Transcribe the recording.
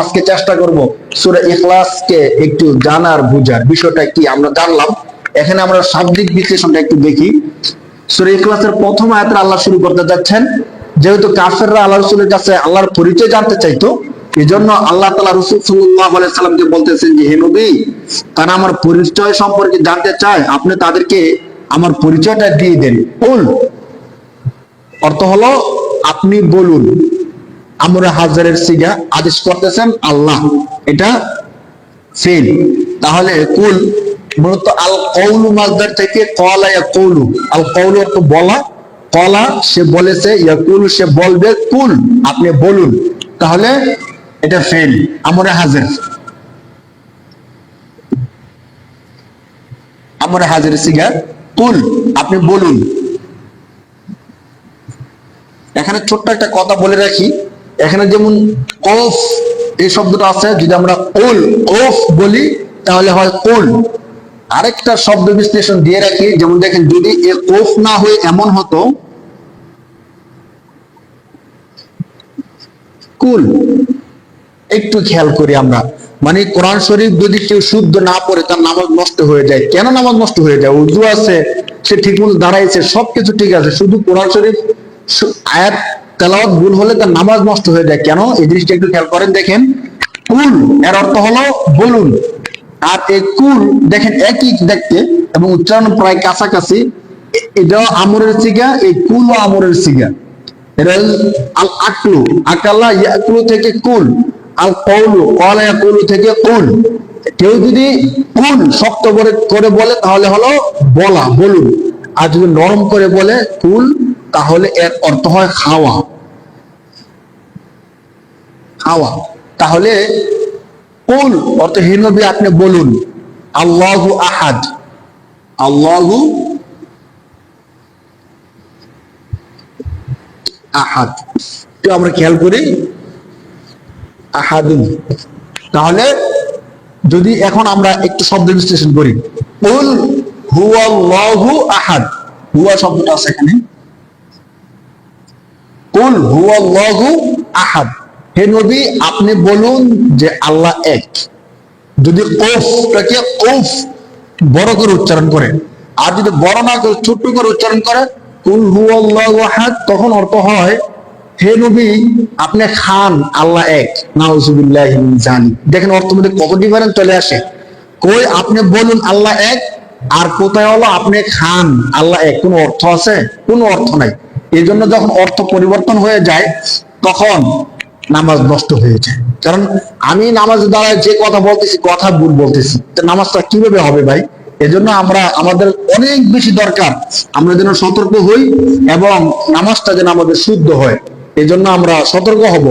আজকে চেষ্টা করব সূরা ইখলাসকে একটু জানার, বুঝার। বিষয়টা কি আমরা জানলাম। এখানে আমরা শাব্দিক বিশ্লেষণটা একটু দেখি। সূরা ইখলাসের প্রথম আয়াতে আল্লাহ শুরু করতে যাচ্ছেন। যেহেতু কাফেররা আল্লাহ রসুলের কাছে আল্লাহর পরিচয় জানতে চাইতো এই জন্য আল্লাহ তালা রসুল সাল্লামকে বলতেছেন যে, হে নবী, তারা আমার পরিচয় সম্পর্কে জানতে চায়। আপনি তাদেরকে আমার পরিচয়টা দিয়ে দেন। কুল অর্থ হলো, আপনি বলুন। আমরা হাজারের সিগা আদেশ করতেছেন আল্লাহ। এটা ফেল। তাহলে কুল, মূলত আল কৌলু মাজদার থেকে কলা ইয়া কৌলু আল কৌলু অর্থ বলা। কলা, সে বলেছে, ইয়াকুল, সে বলবে কুল, আপনি বলুন। তাহলে এটা ফেল, আমরা হাজার। আমরা হাজার সিগা কুল, আপনি বলুন। এখানে ছোট্ট একটা কথা বলে রাখি। এখানে যেমন কফ এই শব্দটা আছে, যদি আমরা কুল কফ বলি, তাহলে হয় কুল আরেকটা শব্দ বিশ্লেষণ দিয়ে রাখি, যেমন দেখেন, যদি এ কফ না হয়ে এমন হতো, কুল। একটু খেয়াল করি আমরা। মানে কোরআন শরীফ যদি কেউ শুদ্ধ না পড়ে, তার নামাজ নষ্ট হয়ে যায়। কেন নামাজ নষ্ট হয়ে যায়? উজু আছে, সে ঠিক মতো দাঁড়াইছে, সবকিছু ঠিক আছে। শুধু কোরআন শরীফ আয়াত তেলাওয়াত ভুল হলে তার নামাজ নষ্ট হয়ে যায়। কেন? এই জিনিসটা একটু খেয়াল করেন, দেখেন, কুল, এর অর্থ হলো বলুন। আর এই কুল, দেখেন, একই দেখতে এবং উচ্চারণ প্রায় কাছাকাছি। এ- এটাও আমরের সিগা, এই কুল আমরের সিগা। এটা আল আকলু আকাল্লা ইয়াকুলু থেকে কুল, আল কৌলু কলা ইয়াকুলু থেকে কুল। কেউ যদি কুল শক্ত করে করে বলে, তাহলে হলো বলা, বলুন। আর যদি নরম করে বলে, কুল তাহলে এর অর্থ হয় খাওয়া। খাওয়া। তাহলে কুল অর্থ হে নবী আপনি বলুন, আল্লাহু আহাদ। আল্লাহু আহাদ। তো আমরা খেয়াল করি, আহাদুন। তাহলে যদি এখন আমরা একটু শব্দ বিশ্লেষণ করি, কুল হুয়াল্লাহু আহাদ। হুয়া শব্দটা আছে এখানে। আহাদ। হে নবী, আপনি বলুন যে আল্লাহ এক। যদি ওফটাকে ওফ বড় করে উচ্চারণ করে। আর যদি বড় না করে, ছোট্ট করে উচ্চারণ করে, কুল হুয়াল্লাহু আহাদ, তখন অর্থ হয়, হে নবী, আপনি খান আল্লাহ এক। নাউজুবিল্লাহি জালিক দেখেন অর্থ মধ্যে কত ডিফারেন্স চলে আসে। কই, আপনি বলুন আল্লাহ এক, আর কোথায় হলো, আপনি খান আল্লাহ এক। কোনো অর্থ আছে? কোনো অর্থ নাই। এই জন্য যখন অর্থ পরিবর্তন হয়ে যায়, তখন নামাজ নষ্ট হয়ে যায়। কারণ আমি নামাজ দ্বারা যে কথা বলতেছি, কথা ভুল বলতেছি। নামাজটা কীভাবে হবে ভাই? এজন্য আমরা, আমাদের অনেক বেশি দরকার আমরা যেন সতর্ক হই এবং নামাজটা যেন আমাদের শুদ্ধ হয়। এজন্য আমরা সতর্ক হব।